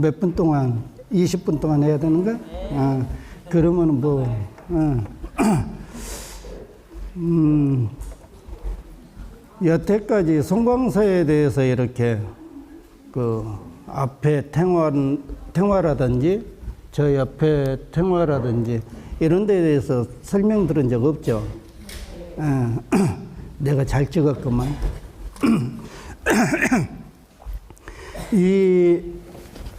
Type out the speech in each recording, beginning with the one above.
몇 분 동안 20분 동안 해야 되는 거야? 아, 그러면은 뭐 어. 음, 여태까지 송광서에 대해서 이렇게 그 앞에 탱화 탱화라든지 저 옆에 탱화라든지 이런 데에 대해서 설명 들은 적 없죠. 어, 내가 잘 찍었구만. 이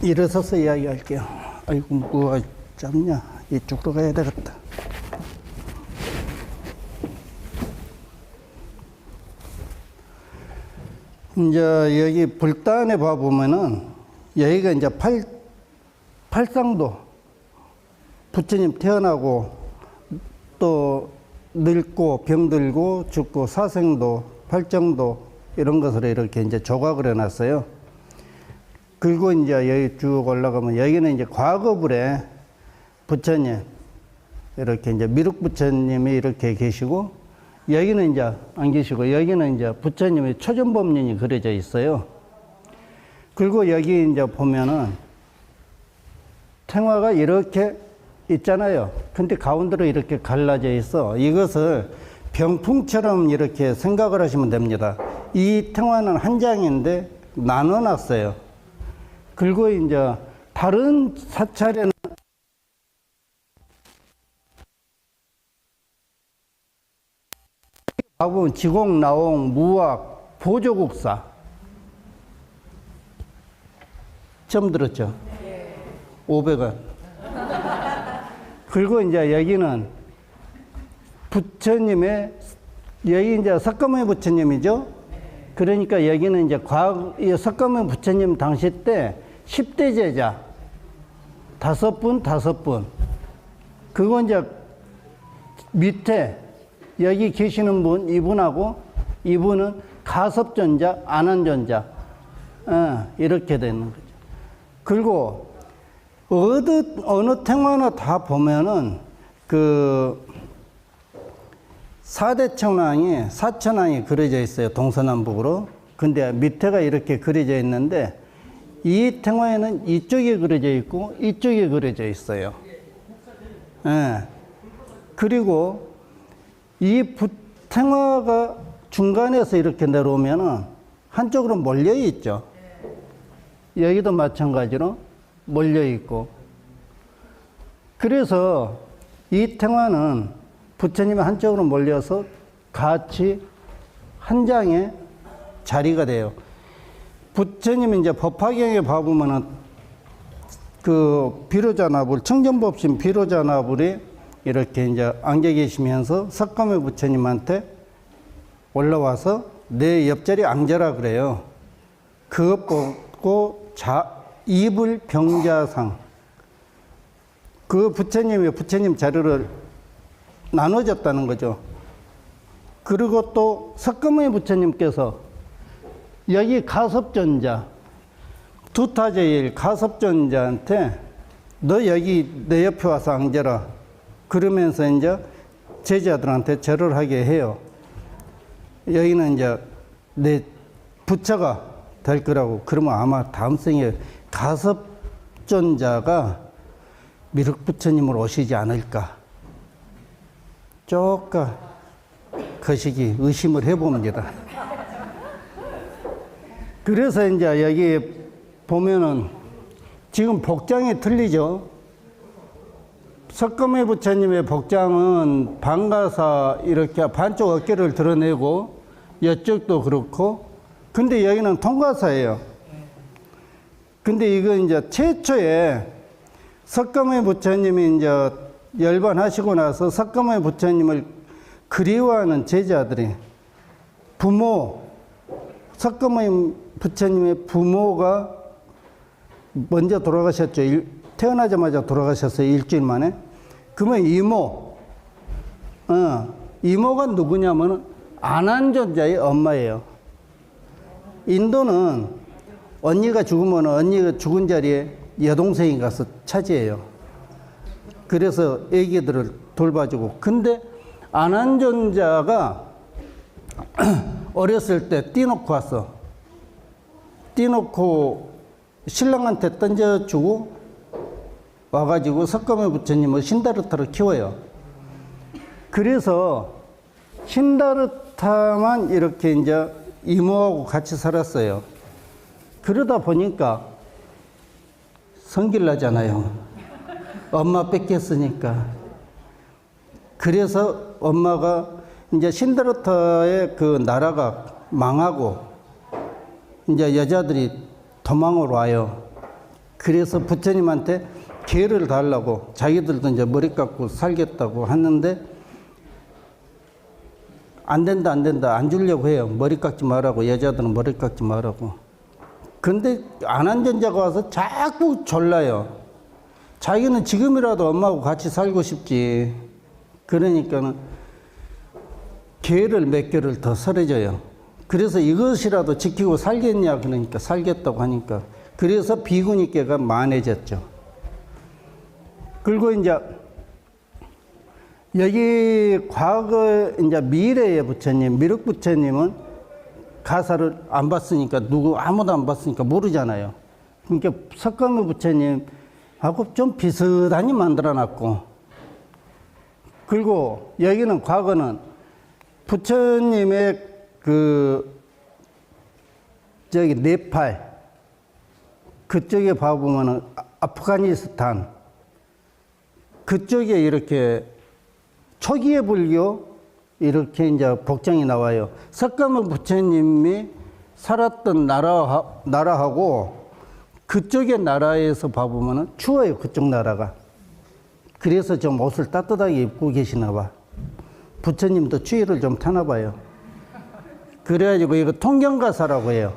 일어서서 이야기할게요. 아이고 뭐 짧냐? 이쪽으로 가야 되겠다. 이제 여기 불단에 봐 보면은 여기가 이제 팔 팔상도 부처님 태어나고 또 늙고 병들고 죽고 사생도 팔정도 이런 것을 이렇게 이제 조각을 해놨어요. 그리고 이제 여기 쭉 올라가면 여기는 이제 과거불에 부처님 이렇게 이제 미륵 부처님이 이렇게 계시고 여기는 이제 안 계시고 여기는 이제 부처님의 초전법륜이 그려져 있어요. 그리고 여기 이제 보면은 탱화가 이렇게 있잖아요. 근데 가운데로 이렇게 갈라져 있어. 이것을 병풍처럼 이렇게 생각을 하시면 됩니다. 이 탱화는 한 장인데 나눠 놨어요. 그리고 이제 다른 사찰에는 하고 지공, 나옹, 무학, 보조국사 처음 들었죠? 500원. 그리고 이제 여기는 부처님의 여기 이제 석가모니 부처님이죠. 그러니까 여기는 이제 이 석가모니 부처님 당시 때 10대 제자 다섯 분 다섯 분 그거 이제 밑에 여기 계시는 분 이분하고 이분은 가섭전자 안한전자 어, 이렇게 되는 거죠. 그리고 어느 어느 탱화나 다 보면은 그 사대천왕이 사천왕이 그려져 있어요 동서남북으로. 근데 밑에가 이렇게 그려져 있는데 이 탱화에는 이쪽이 그려져 있고 이쪽이 그려져 있어요. 예. 그리고 이 부- 탱화가 중간에서 이렇게 내려오면은 한쪽으로 몰려 있죠. 여기도 마찬가지로 몰려 있고. 그래서 이 탱화는 부처님이 한쪽으로 몰려서 같이 한 장의 자리가 돼요. 부처님이 이제 법화경에 봐보면은 그 비로자나불, 청전법신 비로자나불이 이렇게 이제 안겨 계시면서 석가모 부처님한테 올라와서 내 옆자리 앉아라 그래요. 그것 보고 자, 이불 병자상. 그 부처님이 부처님 자리를 나눠줬다는 거죠. 그리고 또 석가모니 부처님께서 여기 가섭전자, 두타제일 가섭전자한테 너 여기 내 옆에 와서 앉아라. 그러면서 이제 제자들한테 절을 하게 해요. 여기는 이제 내 부처가 될 거라고. 그러면 아마 다음 생에 가섭전자가 미륵 부처님을 오시지 않을까. 조금 거시기 의심을 해봅니다. 그래서 이제 여기 보면은 지금 복장이 틀리죠. 석가모니 부처님의 복장은 반가사 이렇게 반쪽 어깨를 드러내고 이쪽도 그렇고 근데 여기는 통가사예요. 근데 이거 이제 최초에 석가모니 부처님이 이제 열반하시고 나서 석가모니 부처님을 그리워하는 제자들이 부모 석가모니 부처님의 부모가 먼저 돌아가셨죠. 일- 태어나자마자 돌아가셨어요. 일주일 만에. 그러면 이모, 어, 이모가 누구냐면 안한존자의 엄마예요. 인도는 언니가 죽으면 언니가 죽은 자리에 여동생이 가서 차지해요. 그래서 애기들을 돌봐주고. 근데 안한존자가 어렸을 때 띠놓고 왔어. 띠놓고 신랑한테 던져주고 와가지고 석가모 부처님을 신다르타로 키워요. 그래서 신다르타만 이렇게 이제 이모하고 같이 살았어요. 그러다 보니까 성길 나잖아요. 엄마 뺏겼으니까. 그래서 엄마가 이제 신다르타의 그 나라가 망하고 이제 여자들이 도망을 와요. 그래서 부처님한테 기회를 달라고 자기들도 이제 머리 깎고 살겠다고 하는데 안 된다 안 된다 안 주려고 해요. 머리 깎지 말라고 여자들은 머리 깎지 말라고. 근데 안한전자가 와서 자꾸 졸라요. 자기는 지금이라도 엄마하고 같이 살고 싶지. 그러니까는 기회를 몇 개를 더 설해줘요. 그래서 이것이라도 지키고 살겠냐 그러니까 살겠다고 하니까 그래서 비구니께가 만해졌죠. 그리고 이제 여기 과거 이제 미래의 부처님 미륵 부처님은 가사를 안 봤으니까 누구 아무도 안 봤으니까 모르잖아요. 그러니까 석가모 부처님하고 좀 비슷하니 만들어놨고 그리고 여기는 과거는 부처님의 그 저기 네팔 그쪽에 봐보면은 아- 아프가니스탄 그쪽에 이렇게 초기의 불교 이렇게 이제 복장이 나와요. 석가모 부처님이 살았던 나라 나라하고 그쪽의 나라에서 봐보면은 추워요. 그쪽 나라가. 그래서 좀 옷을 따뜻하게 입고 계시나 봐. 부처님도 추위를 좀 타나 봐요. 그래가지고 이거 통경가사라고 해요.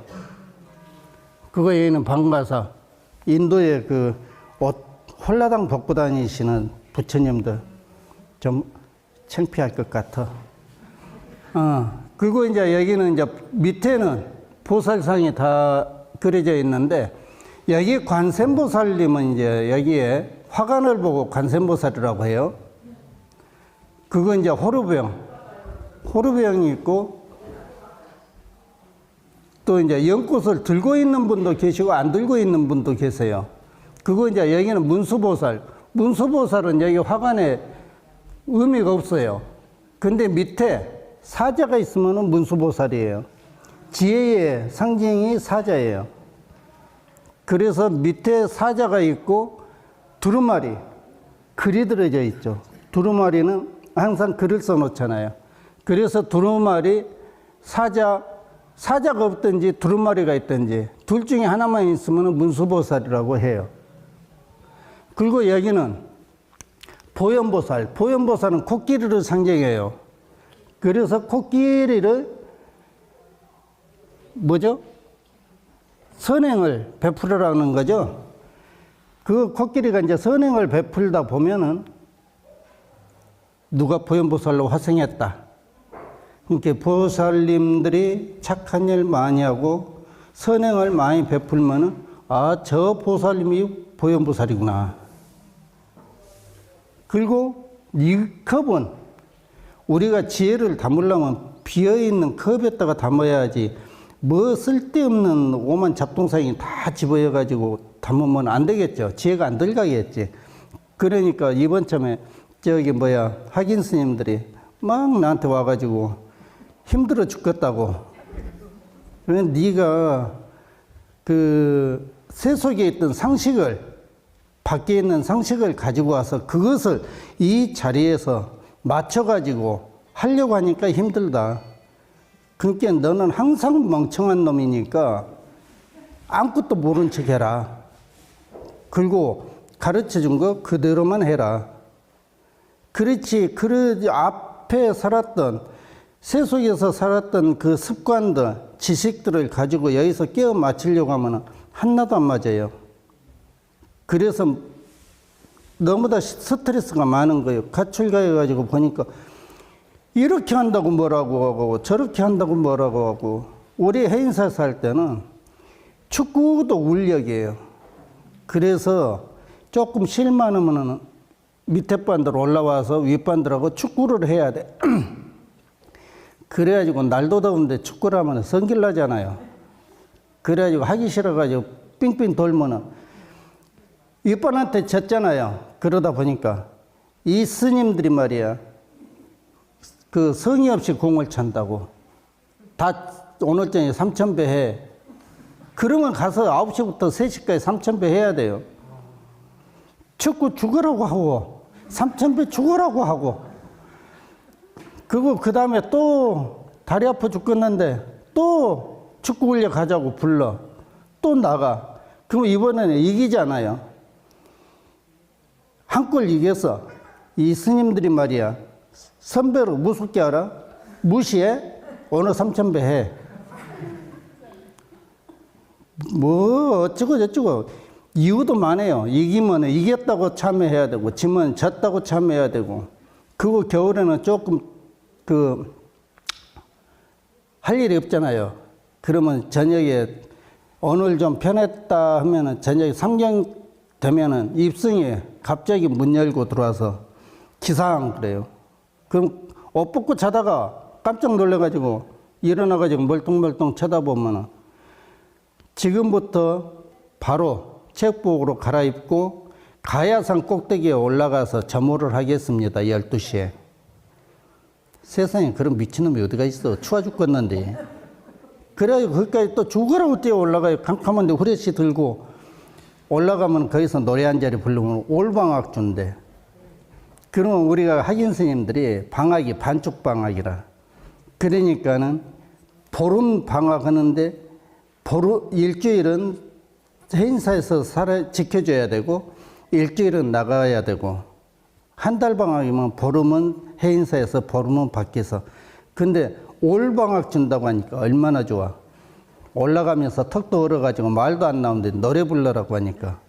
그거 여기는 방가사. 인도의 그 옷 홀라당 벗고 다니시는 부처님들 좀 창피할 것 같아. 어, 그리고 이제 여기는 이제 밑에는 보살상이 다 그려져 있는데 여기 관세음보살님은 이제 여기에 화관을 보고 관세음보살이라고 해요. 그거 이제 호르병, 호르병이 있고 또 이제 연꽃을 들고 있는 분도 계시고 안 들고 있는 분도 계세요. 그거 이제 여기는 문수보살. 문수보살은 여기 화관에 의미가 없어요. 근데 밑에 사자가 있으면 문수보살이에요. 지혜의 상징이 사자예요. 그래서 밑에 사자가 있고 두루마리, 글이 들어져 있죠. 두루마리는 항상 글을 써놓잖아요. 그래서 두루마리, 사자, 사자가 없든지 두루마리가 있든지 둘 중에 하나만 있으면 문수보살이라고 해요. 그리고 여기는 보현보살. 보현보살은 코끼리를 상징해요. 그래서 코끼리를 뭐죠? 선행을 베풀으라는 거죠. 그 코끼리가 이제 선행을 베풀다 보면은 누가 보현보살로 화생했다. 이렇게 보살님들이 착한 일 많이 하고 선행을 많이 베풀면은 아, 저 보살님이 보현보살이구나. 그리고 이 컵은 우리가 지혜를 담으려면 비어있는 컵에다가 담아야지 뭐 쓸데없는 오만 잡동사니 다 집어여가지고 담으면 안 되겠죠. 지혜가 안 들어가겠지. 그러니까 이번 참에 저기 뭐야 학인 스님들이 막 나한테 와가지고 힘들어 죽겠다고. 그래 네가 그 세속에 있던 상식을 밖에 있는 상식을 가지고 와서 그것을 이 자리에서 맞춰가지고 하려고 하니까 힘들다. 그러니까 너는 항상 멍청한 놈이니까 아무것도 모른 척 해라. 그리고 가르쳐 준 거 그대로만 해라. 그렇지, 그 앞에 살았던, 세속에서 살았던 그 습관들, 지식들을 가지고 여기서 깨어 맞추려고 하면 하나도 안 맞아요. 그래서 너무나 스트레스가 많은 거예요. 가출가해가지고 보니까 이렇게 한다고 뭐라고 하고 저렇게 한다고 뭐라고 하고 우리 해인사 살 때는 축구도 울력이에요. 그래서 조금 실 많으면은 밑에 반들 올라와서 윗반들하고 축구를 해야 돼. 그래가지고 날도 더운데 축구를 하면 성길 나잖아요. 그래가지고 하기 싫어가지고 빙빙 돌면은 윗번한테 졌잖아요. 그러다 보니까 이 스님들이 말이야. 그 성의 없이 공을 찬다고. 다 오늘 저녁에 3,000배 해. 그러면 가서 9시부터 3시까지 3,000배 해야 돼요. 축구 죽으라고 하고, 3,000배 죽으라고 하고, 그거 그 다음에 또 다리 아파 죽겠는데 또 축구 훈련 가자고 불러. 또 나가. 그럼 이번에는 이기잖아요. 한골 이겼어. 이 스님들이 말이야. 선배로 무섭게 알아? 무시해? 오늘 3,000배 해. 뭐 어쩌고 저쩌고 이유도 많아요. 이기면 이겼다고 참여해야 되고 지면 졌다고 참여해야 되고 그거 겨울에는 조금 그 할 일이 없잖아요. 그러면 저녁에 오늘 좀 편했다 하면은 저녁에 상경 되면은 입승이 갑자기 문 열고 들어와서 기상 그래요. 그럼 옷 벗고 자다가 깜짝 놀래가지고 일어나가지고 멀뚱멀뚱 쳐다보면은 지금부터 바로 체육복으로 갈아입고 가야산 꼭대기에 올라가서 점호를 하겠습니다. 12시에. 세상에 그런 미친놈이 어디가 있어. 추워 죽겠는데. 그래가지고 거기까지 또 죽으라고 뛰어 올라가요. 캄캄한데 후레쉬 들고 올라가면 거기서 노래 한 자리 부르면 올방학 준대. 그러면 우리가 학인 스님들이 방학이 반쪽 방학이라. 그러니까는 보름 방학하는데 보름 일주일은 행사에서 살아 지켜줘야 되고 일주일은 나가야 되고 한 달 방학이면 보름은 해인사에서 보름은 밖에서. 근데 올 방학 준다고 하니까 얼마나 좋아. 올라가면서 턱도 얼어가지고 말도 안 나오는데 노래 불러라고 하니까.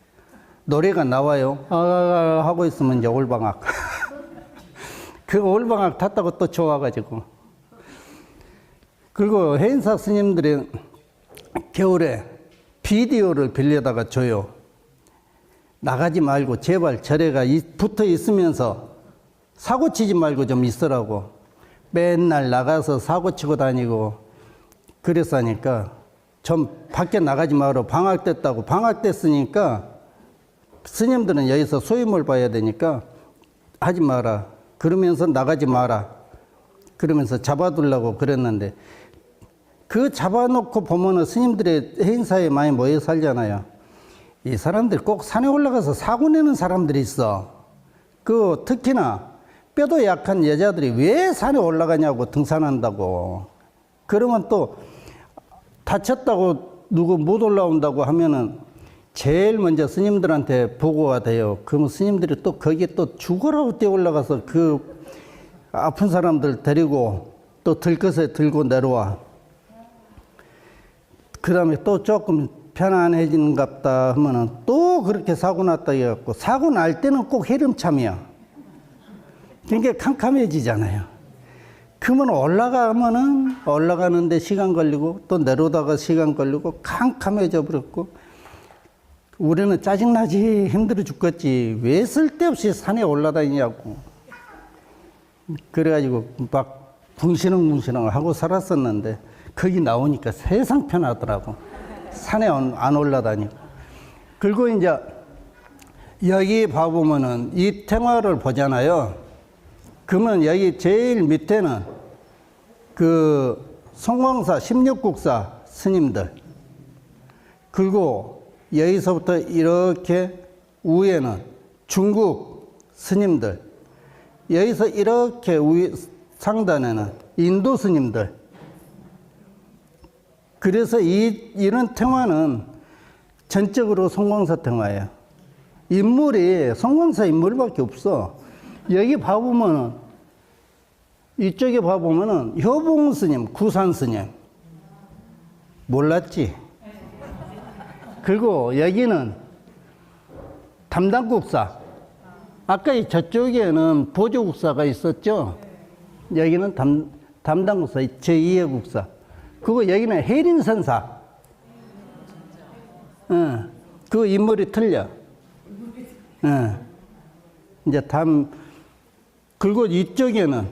노래가 나와요. 아 하고 있으면 이제 올 방학. 그 올 방학 탔다고 또 좋아가지고. 그리고 해인사 스님들이 겨울에 비디오를 빌려다가 줘요. 나가지 말고 제발 절에가 붙어 있으면서 사고 치지 말고 좀 있으라고. 맨날 나가서 사고 치고 다니고 그래서 하니까 좀 밖에 나가지 마라. 방학 됐다고. 방학 됐으니까 스님들은 여기서 소임을 봐야 되니까 하지 마라. 그러면서 나가지 마라. 그러면서 잡아두려고 그랬는데 그 잡아놓고 보면은 스님들의 행사에 많이 모여 살잖아요. 이 사람들 꼭 산에 올라가서 사고 내는 사람들이 있어. 그 특히나 뼈도 약한 여자들이 왜 산에 올라가냐고 등산한다고. 그러면 또 다쳤다고 누구 못 올라온다고 하면은 제일 먼저 스님들한테 보고가 돼요. 그러면 스님들이 또 거기에 또 죽으라고 뛰어 올라가서 그 아픈 사람들 데리고 또 들것에 들고 내려와. 그 다음에 또 조금 편안해지는 갑다 하면은 또 그렇게 사고 났다 해갖고 사고 날 때는 꼭 해름참이야. 그러니까 캄캄해지잖아요. 그러면 올라가면은 올라가는데 시간 걸리고 또 내려오다가 시간 걸리고 캄캄해져 버렸고 우리는 짜증나지 힘들어 죽겠지 왜 쓸데없이 산에 올라다니냐고 그래가지고 막 붕신흥붕신흥 하고 살았었는데 거기 나오니까 세상 편하더라고. 산에 안, 안 올라다니고. 그리고 이제 여기 봐보면은 이 생활을 보잖아요. 그러면 여기 제일 밑에는 그 성광사 16국사 스님들. 그리고 여기서부터 이렇게 위에는 중국 스님들. 여기서 이렇게 위 상단에는 인도 스님들. 그래서 이, 이런 통화는 전적으로 성광사 통화예요. 인물이 성광사 인물밖에 없어. 여기 봐보면은, 이쪽에 봐보면은, 효봉 스님, 구산 스님. 몰랐지? 그리고 여기는 담당국사. 아까 이 저쪽에는 보조국사가 있었죠? 여기는 담, 담당국사, 제2의 국사. 그거 여기는 해린 선사. 응. 그 인물이 틀려. 응. 이제 담, 그리고 이쪽에는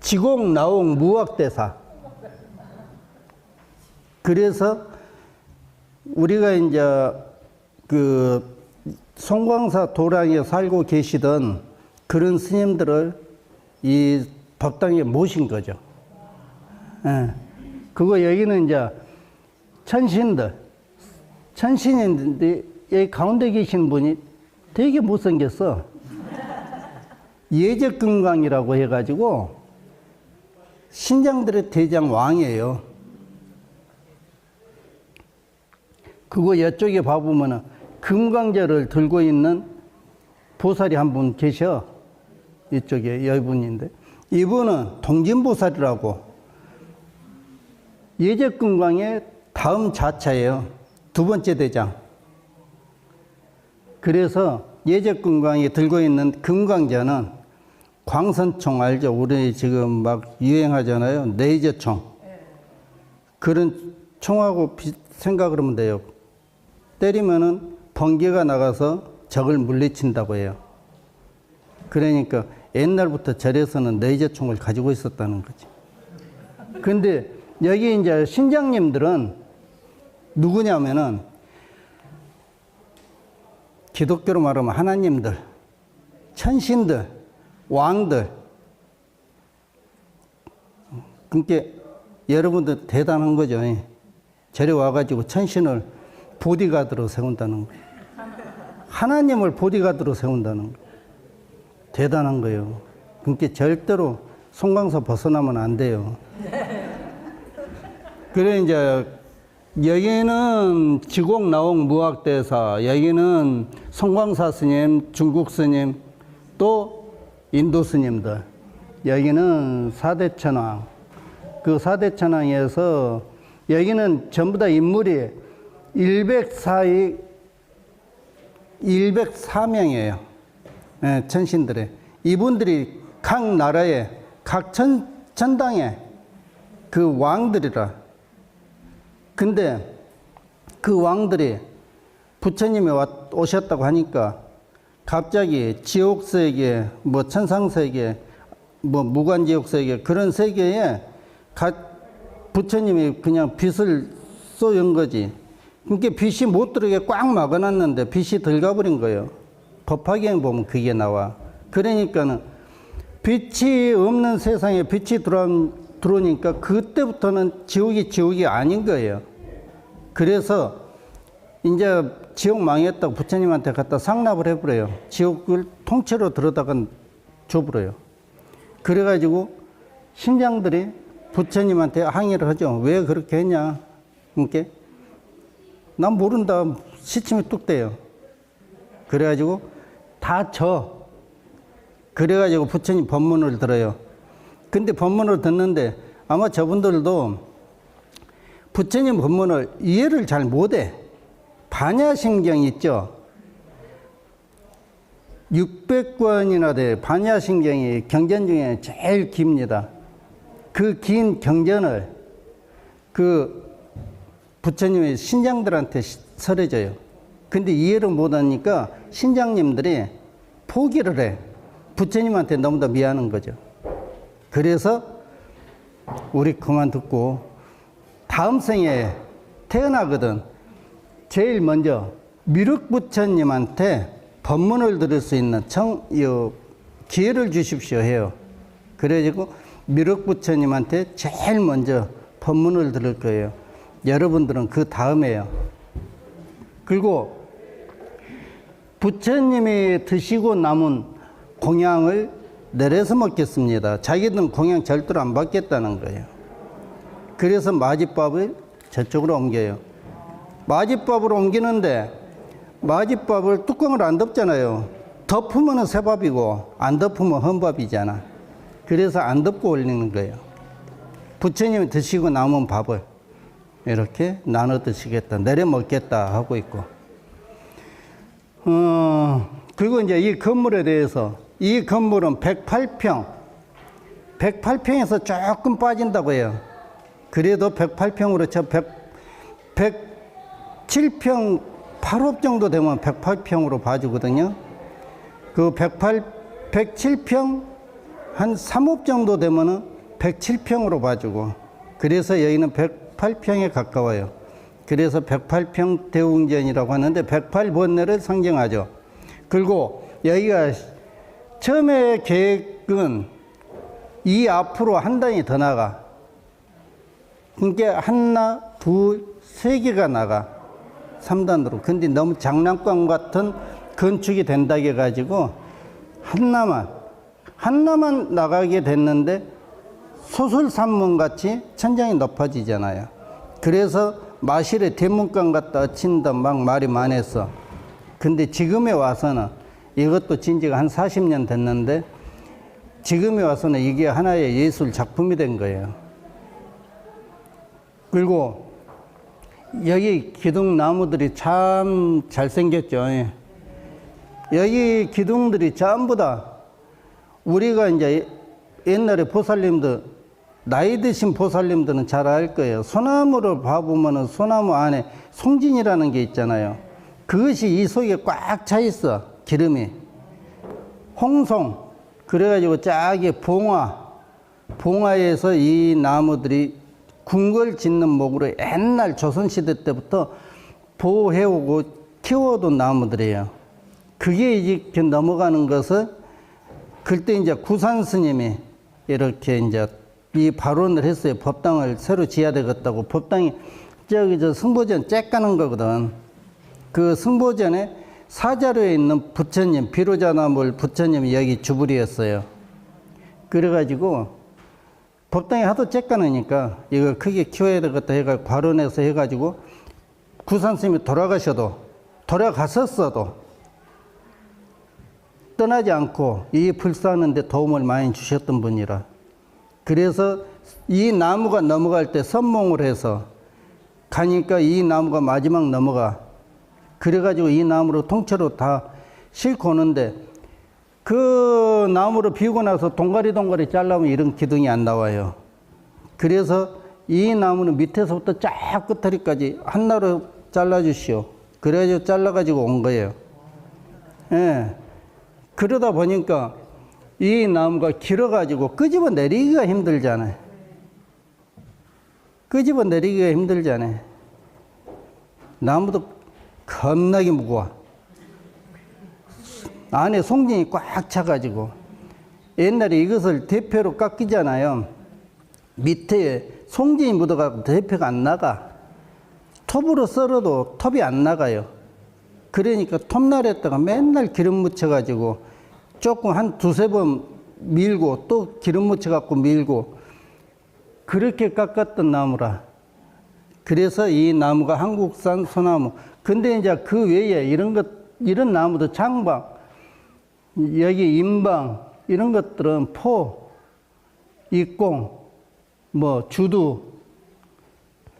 지공, 나옥, 무학대사. 그래서 우리가 이제 그 송광사 도량에 살고 계시던 그런 스님들을 이 법당에 모신 거죠. 예. 그거 여기는 이제 천신들, 천신인데 여기 가운데 계신 분이 되게 못생겼어. 예적금강이라고 해가지고 신장들의 대장 왕이에요. 그거 이쪽에 봐보면은 금강제를 들고 있는 보살이 한 분 계셔. 이쪽에 여분인데. 이분은 동진보살이라고 예적금강의 다음 자차예요. 두 번째 대장. 그래서 예적금강이 들고 있는 금강제는 광선총 알죠? 우리 지금 막 유행하잖아요. 레이저총. 그런 총하고 비, 생각을 하면 돼요. 때리면은 번개가 나가서 적을 물리친다고 해요. 그러니까 옛날부터 절에서는 레이저총을 가지고 있었다는 거지. 근데 여기 이제 신장님들은 누구냐면은 기독교로 말하면 하나님들, 천신들, 왕들. 그러니까 여러분들 대단한 거죠. 절에 와가지고 천신을 보디가드로 세운다는 거예요. 하나님을 보디가드로 세운다는 거예요. 대단한 거예요. 그러니까 절대로 송광사 벗어나면 안 돼요. 그래 이제 여기는 지곡 나옥 무학대사, 여기는 송광사 스님, 중국 스님, 또 인도 스님들. 여기는 사대천왕. 그 사대천왕에서 여기는 전부 다 인물이 104이 104명이에요. 예, 천신들의. 이분들이 각 나라의 각 천, 천당의 그 왕들이라. 근데 그 왕들이 부처님이 왔, 오셨다고 하니까 갑자기 지옥 세계, 뭐 천상 세계, 뭐 무관 지옥 세계 그런 세계에 가, 부처님이 그냥 빛을 쏘연 거지. 그러니까 빛이 못 들어오게 꽉 막아놨는데 빛이 들어가 버린 거예요. 법화경 보면 그게 나와. 그러니까는 빛이 없는 세상에 빛이 들어온, 들어오니까 그때부터는 지옥이 지옥이 아닌 거예요. 그래서 이제 지옥 망했다고 부처님한테 갖다 상납을 해버려요. 지옥을 통째로 들어다가 줘버려요. 그래가지고 신장들이 부처님한테 항의를 하죠. 왜 그렇게 했냐? 그러니까 난 모른다. 시침이 뚝 떼요. 그래가지고 다 져. 그래가지고 부처님 법문을 들어요. 근데 법문을 듣는데 아마 저분들도 부처님 법문을 이해를 잘 못해. 반야신경 있죠? 600권이나 돼. 반야신경이 경전 중에 제일 깁니다. 그 긴 경전을 그 부처님의 신장들한테 설해줘요. 근데 이해를 못하니까 신장님들이 포기를 해. 부처님한테 너무 더 미안한 거죠. 그래서 우리 그만 듣고 다음 생에 태어나거든. 제일 먼저 미륵 부처님한테 법문을 들을 수 있는 청, 요, 기회를 주십시오 해요. 그래가지고 미륵 부처님한테 제일 먼저 법문을 들을 거예요. 여러분들은 그 다음에요. 그리고 부처님이 드시고 남은 공양을 내려서 먹겠습니다. 자기들은 공양 절대로 안 받겠다는 거예요. 그래서 마지밥을 저쪽으로 옮겨요. 마지밥으로 옮기는데 마지밥을 뚜껑을 안 덮잖아요. 덮으면 새밥이고 안 덮으면 헌밥이잖아. 그래서 안 덮고 올리는 거예요. 부처님이 드시고 남은 밥을 이렇게 나눠 드시겠다, 내려 먹겠다 하고 있고. 어, 그리고 이제 이 건물에 대해서 이 건물은 108평, 108평에서 조금 빠진다고 해요. 그래도 108평으로 저 100, 107평 8업 정도 되면 108평으로 봐주거든요. 그 108, 107평 한 3업 정도 되면은 107평으로 봐주고 그래서 여기는 108평에 가까워요. 그래서 108평 대웅전이라고 하는데 108번뇌를 상징하죠. 그리고 여기가 처음에 계획은 이 앞으로 한 단위 더 나가. 그러니까 하나, 둘, 세 개가 나가. 3단으로. 근데 너무 장난감 같은 건축이 된다 해가지고 하나만, 하나만 나가게 됐는데 소설 산문 같이 천장이 높아지잖아요. 그래서 마실에 대문간 갖다 친다 막 말이 많았어. 근데 지금에 와서는 이것도 진지가 한 40년 됐는데 지금에 와서는 이게 하나의 예술 작품이 된 거예요. 그리고 여기 기둥 나무들이 참 잘생겼죠. 예. 여기 기둥들이 전부 다 우리가 이제 옛날에 보살님들 나이 드신 보살님들은 잘 알 거예요. 소나무를 봐보면은 소나무 안에 송진이라는 게 있잖아요. 그것이 이 속에 꽉 차 있어 기름이 홍송 그래가지고 짝이 봉화 봉화에서 이 나무들이 궁궐 짓는 목으로 옛날 조선시대 때부터 보호해오고 키워둔 나무들이에요. 그게 이렇게 넘어가는 것을 그때 이제 구산 스님이 이렇게 이제 이 발언을 했어요. 법당을 새로 지어야 되겠다고. 법당이 저기 저 승보전 쬐 까는 거거든. 그 승보전에 사자로에 있는 부처님, 비로자나물 부처님이 여기 주불이었어요. 그래가지고 법당이 하도 쬐까느니까 이걸 크게 키워야 되겠다 해가 발언해서 해가지고 구산 스님이 돌아가셔도 돌아갔었어도 떠나지 않고 이 불사하는데 도움을 많이 주셨던 분이라. 그래서 이 나무가 넘어갈 때 선몽을 해서 가니까 이 나무가 마지막 넘어가. 그래가지고 이 나무로 통째로 다 싣고 오는데 그 나무를 비우고 나서 동가리 동가리 잘라면 이런 기둥이 안 나와요. 그래서 이 나무는 밑에서부터 쫙 끝다리까지 한나로 잘라주시오. 그래가지고 잘라가지고 온 거예요. 예. 그러다 보니까 이 나무가 길어가지고 끄집어 내리기가 힘들잖아요. 끄집어 내리기가 힘들잖아요. 나무도 겁나게 무거워. 안에 송진이 꽉 차가지고 옛날에 이것을 대표로 깎이잖아요. 밑에 송진이 묻어가고 대표가 안 나가. 톱으로 썰어도 톱이 안 나가요. 그러니까 톱날에다가 맨날 기름 묻혀가지고 조금 한 두세 번 밀고 또 기름 묻혀갖고 밀고 그렇게 깎았던 나무라. 그래서 이 나무가 한국산 소나무. 근데 이제 그 외에 이런 것, 이런 나무도 장방, 여기 임방, 이런 것들은 포, 익공, 뭐 주두,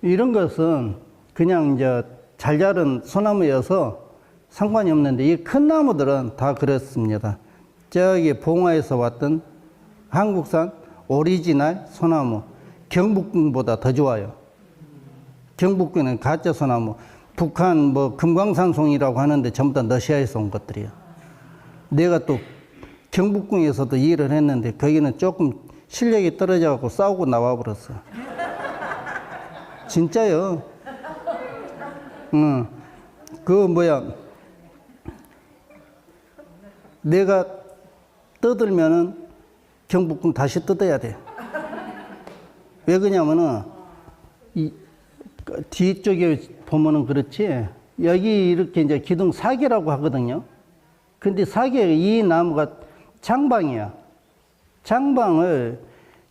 이런 것은 그냥 이제 잘 자른 소나무여서 상관이 없는데 이 큰 나무들은 다 그렇습니다. 저기 봉화에서 왔던 한국산 오리지널 소나무 경북군보다 더 좋아요. 경북군은 가짜 소나무 북한 뭐 금광산송이라고 하는데 전부 다 러시아에서 온 것들이에요. 내가 또 경북궁에서도 일을 했는데 거기는 조금 실력이 떨어져 갖고 싸우고 나와 버렸어. 진짜요. 응. 그 뭐야 내가 떠들면은 경북궁 다시 뜯어야 돼. 왜 그러냐면은 이 뒤쪽에 보면은 그렇지 여기 이렇게 이제 기둥 사계라고 하거든요. 근데 사계 이 나무가 장방이야. 장방을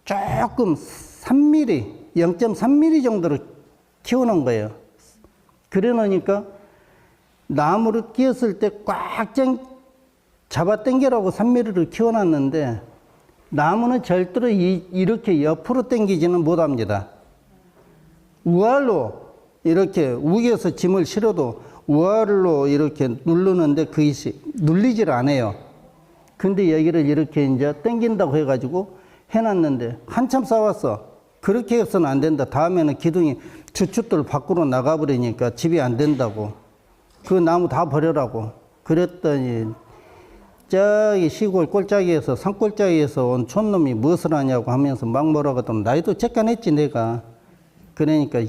조금 3mm, 0.3mm 정도로 키워놓은 거예요. 그래 놓으니까 나무를 끼었을 때 꽉 잡아 당기라고 3mm를 키워놨는데 나무는 절대로 이, 이렇게 옆으로 당기지는 못합니다. 우알로 이렇게 우겨서 짐을 실어도 우알로 이렇게 누르는데 그것이 눌리질 않아요. 근데 여기를 이렇게 이제 당긴다고 해가지고 해놨는데 한참 싸웠어. 그렇게 해서는 안 된다. 다음에는 기둥이 주춧돌 밖으로 나가버리니까 집이 안 된다고. 그 나무 다 버려라고. 그랬더니 저기 시골 꼴짜기에서 산골짜기에서 온 촌놈이 무엇을 하냐고 하면서 막 뭐라고 하더니 나이도 쬐깐했지 내가. 그러니까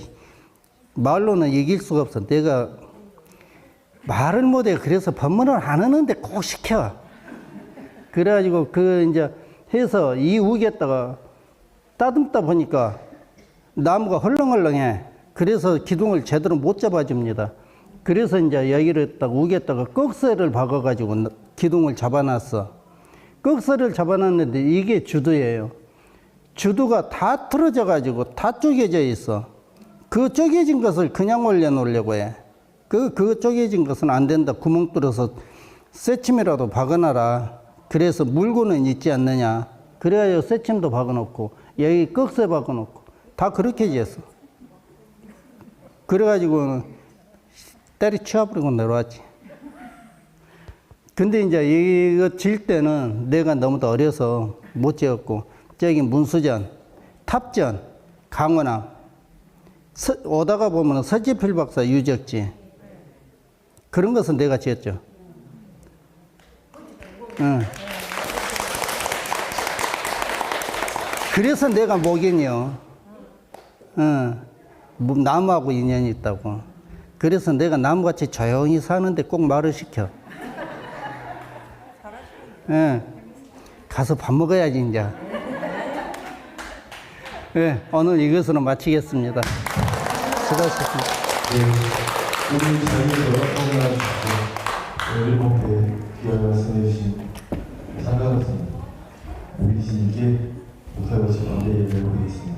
말로는 이길 수가 없어. 내가 말을 못해. 그래서 법문을 안 하는데 꼭 시켜. 그래가지고 그 이제 해서 이 우기에다가 따듬다 보니까 나무가 헐렁헐렁해. 그래서 기둥을 제대로 못 잡아줍니다. 그래서 이제 여기를 딱 우기에다가 꺽쇠를 박아가지고 기둥을 잡아놨어. 꺽쇠를 잡아놨는데 이게 주도예요. 주도가 다 틀어져가지고 다 쪼개져 있어. 그 쪼개진 것을 그냥 올려놓으려고 해. 그, 그 쪼개진 것은 안 된다. 구멍 뚫어서 새침이라도 박아놔라. 그래서 물고는 있지 않느냐. 그래야 새침도 박아놓고, 여기 꺽쇠 박아놓고, 다 그렇게 지었어. 그래가지고 때리치워버리고 내려왔지. 근데 이제 이거 질 때는 내가 너무 더 어려서 못 지었고, 저기 문수전, 탑전, 강원항, 서- 오다가 보면 서지필 박사 유적지, 그런 것은 내가 지었죠. 응. 그래서 내가 목인이요. 응. 뭐 나무하고 인연이 있다고. 그래서 내가 나무같이 조용히 사는데 꼭 말을 시켜. 예. 가서 밥 먹어야지, 이제. 예, 오늘 이것으로 마치겠습니다. 수고하셨습니다. 네, 우리 자리에서 오늘 일곱 대 귀한 말씀해 주신 상가로서 우리 신께 못하고 싶은 데 예배를 보겠습니다.